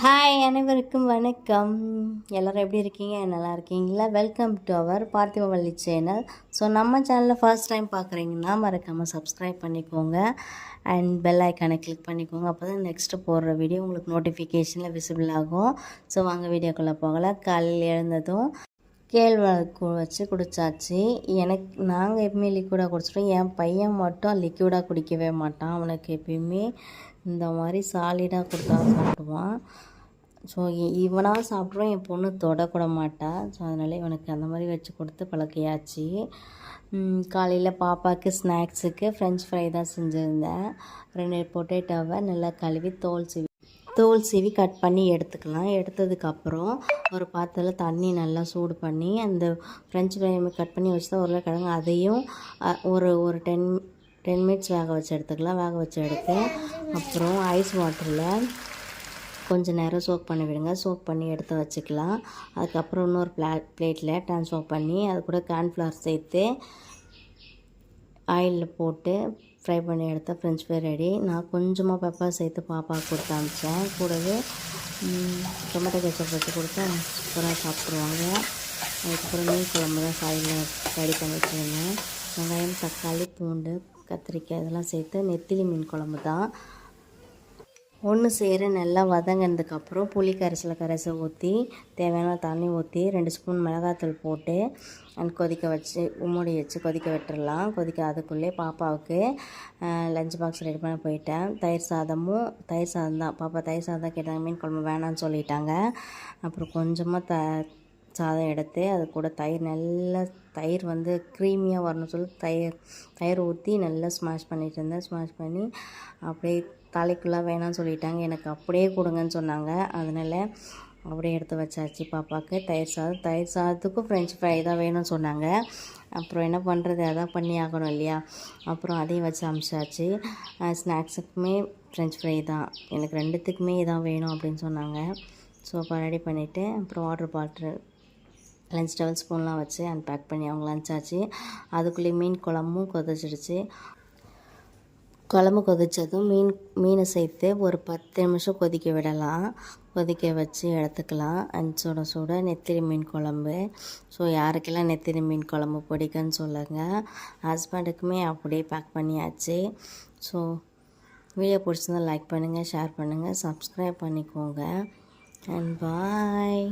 Hi அனைவருக்கும் வணக்கம். எல்லோரும் எப்படி இருக்கீங்க? நல்லா இருக்கீங்களா? Welcome to our Parthibavalli channel so நம்ம சேனலில் ஃபர்ஸ்ட் டைம் பார்க்குறீங்கன்னா மறக்காமல் சப்ஸ்கிரைப் பண்ணிக்கோங்க. அண்ட் பெல் ஐக்கானை கிளிக் பண்ணிக்கோங்க. அப்போ தான் நெக்ஸ்ட்டு போடுற வீடியோ உங்களுக்கு நோட்டிஃபிகேஷனில் விசிபிள் ஆகும். ஸோ வாங்க வீடியோக்குள்ளே போகலாம். காலையில் எழுந்ததும் கேழ்வரகு வச்சு குடித்தாச்சு எனக்கு நாங்கள் எப்பவுமே லிக்விடாக குடிச்சிட்டோம். என் பையன் மட்டும் லிக்விடாக குடிக்கவே மாட்டான். அவனுக்கு எப்பயுமே இந்த மாதிரி சாலிடாக கொடுத்தா சாப்பிடுவான். ஸோ இவனாக சாப்பிட்ருவான் என் பொண்ணு தொடக்கூட மாட்டா. ஸோ அதனால் இவனுக்கு அந்த மாதிரி வச்சு கொடுத்து பழக்கையாச்சு காலையில் பாப்பாவுக்கு ஸ்நாக்ஸுக்கு ஃப்ரெஞ்ச் ஃப்ரை தான் செஞ்சுருந்தேன். ரெண்டு பொட்டேட்டோவை நல்லா கழுவி தோல் சீவி தோல் சீவி கட் பண்ணி எடுத்துக்கலாம். எடுத்ததுக்கப்புறம் ஒரு பாத்திரத்தில் தண்ணி நல்லா சூடு பண்ணி அந்த ஃப்ரெஞ்ச் ஃப்ரை கட் பண்ணி வச்சு தான் உருளைக்கிழங்கு அதையும் ஒரு ஒரு டென் டென் மினிட்ஸ் வேக வச்சு எடுத்துக்கலாம் வேக வச்சு எடுத்து அப்புறம் ஐஸ் வாட்டரில் கொஞ்சம் நேரம் சோக் பண்ணி விடுங்க. சோக் பண்ணி எடுத்து வச்சுக்கலாம். அதுக்கப்புறம் இன்னொரு பிளா பிளேட்டில் ட்ரான்ஸ்ஃபர் பண்ணி அது கூட கார்ன்ஃப்ளவர் சேர்த்து ஆயிலில் போட்டு ஃப்ரை பண்ணி எடுத்த ஃப்ரெஞ்ச் ஃப்ரை ரெடி நான் கொஞ்சமாக பெப்பர் சேர்த்து பாப்பாவுக்கு கொடுத்து அனுப்பிச்சேன். கூடவே டொமேட்டோ கெச்சப் வச்சு கொடுத்து சூப்பராக சாப்பிட்ருவாங்க அதுக்கப்புறம் மீன் குழம்பு தான் சாயில் ரெடி பண்ணி வச்சுருந்தேன். வெங்காயம் தக்காளி பூண்டு கத்திரிக்காய் இதெல்லாம் சேர்த்து நெத்திலி மீன் குழம்பு தான். ஒன்று சேர நல்லா வதங்கினதுக்கப்புறம் புளி கரைசலை கரைசல் ஊற்றி தேவையான தண்ணி ஊற்றி ரெண்டு ஸ்பூன் மிளகாத்தூள் போட்டு அண்ட் கொதிக்க வச்சு மூடி வச்சு கொதிக்க விட்டுடலாம் கொதிக்க அதுக்குள்ளே பாப்பாவுக்கு லஞ்ச் பாக்ஸ் ரெடி பண்ண போயிட்டேன். தயிர் சாதமும் தயிர் சாதம் தான். பாப்பா தயிர் சாதம் தான் கேட்டாங்க மீன் குழம்பு வேணான்னு சொல்லிட்டாங்க. அப்புறம் கொஞ்சமாக த சாதம் எடுத்து அது கூட தயிர் நல்லா தயிர் வந்து க்ரீமியாக வரணும் சொல்லி தயிர் தயிர் ஊற்றி நல்லா ஸ்மாஷ் பண்ணிகிட்டு இருந்தேன். ஸ்மாஷ் பண்ணி அப்படியே தலைக்குள்ளே வேணாம்னு சொல்லிட்டாங்க. எனக்கு அப்படியே கொடுங்கன்னு சொன்னாங்க. அதனால் அப்படியே எடுத்து வச்சாச்சு பாப்பாவுக்கு. தயிர் சாதம் தயிர் சாதத்துக்கும் ஃப்ரெஞ்ச் ஃப்ரை தான் வேணும்னு சொன்னாங்க. அப்புறம் என்ன பண்ணுறது அதான் பண்ணி ஆகணும் இல்லையா? அப்புறம் அதையும் வச்சு அமிச்சாச்சு ஸ்நாக்ஸுக்குமே ஃப்ரெஞ்ச் ஃப்ரை தான். எனக்கு ரெண்டுத்துக்குமே இதான் வேணும் அப்படின்னு சொன்னாங்க. ஸோ அப்போ ரெடி பண்ணிவிட்டு அப்புறம் வாட்டர் பாட்டில் லஞ்ச் டவல் ஸ்பூன்லாம் வச்சு அன்பேக் பண்ணி அவங்க லஞ்ச் ஆச்சு. அதுக்குள்ளேயே மீன் குழம்பும் கொதிச்சிடுச்சு. குழம்பு கொதித்ததும் மீன் மீனை சேர்த்து ஒரு பத்து நிமிஷம் கொதிக்க விடலாம். கொதிக்க வச்சு எடுத்துக்கலாம். அண்ட் சுட சுட நெத்திரி மீன் குழம்பு. ஸோ யாருக்கெல்லாம் நெத்திரி மீன் குழம்பு பிடிக்குன்னு சொல்லுங்கள் ஹஸ்பண்டுக்குமே அப்படியே பேக் பண்ணியாச்சு. ஸோ வீடியோ பிடிச்சிருந்தால் லைக் பண்ணுங்கள் ஷேர் பண்ணுங்கள் சப்ஸ்கிரைப் பண்ணிக்கோங்க. And bye